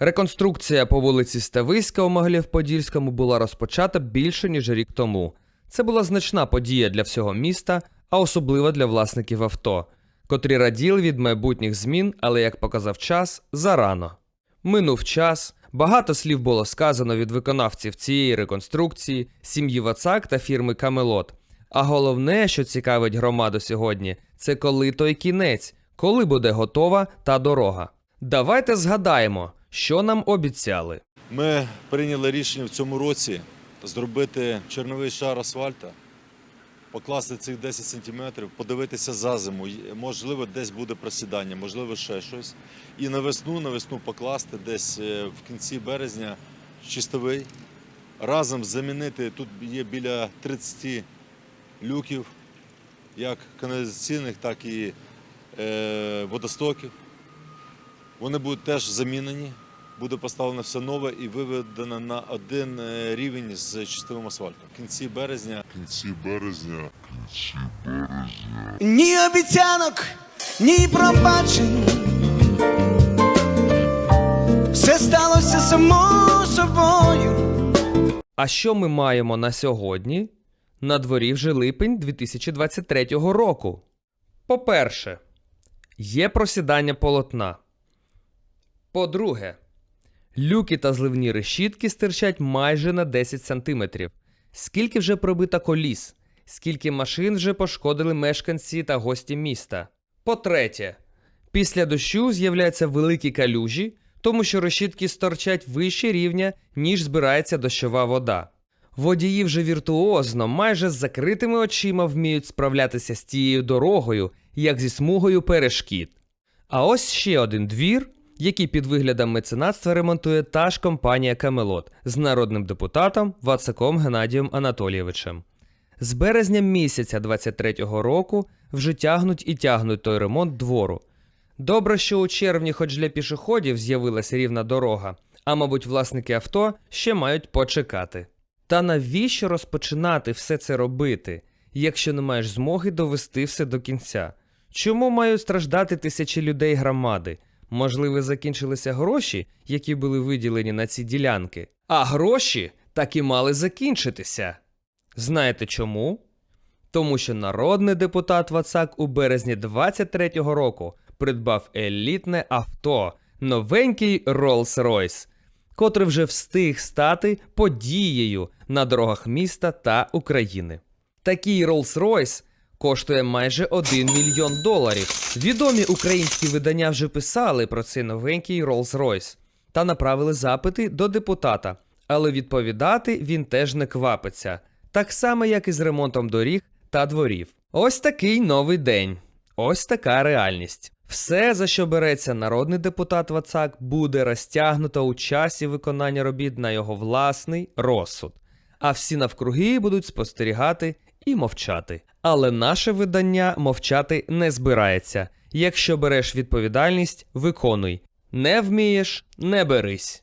Реконструкція по вулиці Стависька у Могилів-Подільському була розпочата більше ніж рік тому. Це була значна подія для всього міста, а особливо для власників авто, котрі раділи від майбутніх змін, але як показав час, зарано. Минув час, багато слів було сказано від виконавців цієї реконструкції, сім'ї Вацак та фірми Камелот. А головне, що цікавить громаду сьогодні, це коли той кінець, коли буде готова та дорога. Давайте згадаємо, що нам обіцяли. Ми прийняли рішення в цьому році зробити чорновий шар асфальта, покласти цих 10 сантиметрів, подивитися за зиму. Можливо, десь буде просідання, можливо, ще щось. І на весну, на весну покласти десь е, в кінці березня чистовий. Разом замінити тут є біля 30 люків, як каналізаційних, так і е, водостоків. Вони будуть теж замінені. Буде поставлено все нове і виведено на один е, рівень з чистовим асфальтом. В кінці березня в кінці березня. Ні обіцянок, ні пробачень. Все сталося само собою. А що ми маємо на сьогодні? На дворі вже липень 2023 року. По-перше, є просідання полотна. По-друге, люки та зливні решітки стирчать майже на 10 см. Скільки вже пробито коліс? Скільки машин вже пошкодили мешканці та гості міста? По-третє, після дощу з'являються великі калюжі, тому що решітки сторчать вище рівня, ніж збирається дощова вода. Водії вже віртуозно, майже з закритими очима вміють справлятися з тією дорогою, як зі смугою перешкід. А ось ще один двір, який під виглядом меценатства ремонтує та ж компанія Камелот з народним депутатом Вацаком Геннадієм Анатолійовичем. З березня місяця 23-го року вже тягнуть і тягнуть той ремонт двору. Добре, що у червні, хоч для пішоходів, з'явилася рівна дорога, а мабуть, власники авто ще мають почекати. Та навіщо розпочинати все це робити, якщо не маєш змоги довести все до кінця? Чому мають страждати тисячі людей громади? Можливо, закінчилися гроші, які були виділені на ці ділянки, а гроші так і мали закінчитися. Знаєте чому? Тому що народний депутат Вацак у березні 23-го року придбав елітне авто, новенький Rolls-Royce, котрий вже встиг стати подією на дорогах міста та України. Такий Rolls-Royce коштує майже 1 мільйон доларів. Відомі українські видання вже писали про цей новенький Rolls-Royce та направили запити до депутата, але відповідати він теж не квапиться, так само, як і з ремонтом доріг та дворів. Ось такий новий день. Ось така реальність. Все, за що береться народний депутат Вацак, буде розтягнуто у часі виконання робіт на його власний розсуд. А всі навкруги будуть спостерігати і мовчати. Але наше видання мовчати не збирається. Якщо береш відповідальність, виконуй. Не вмієш, не берись.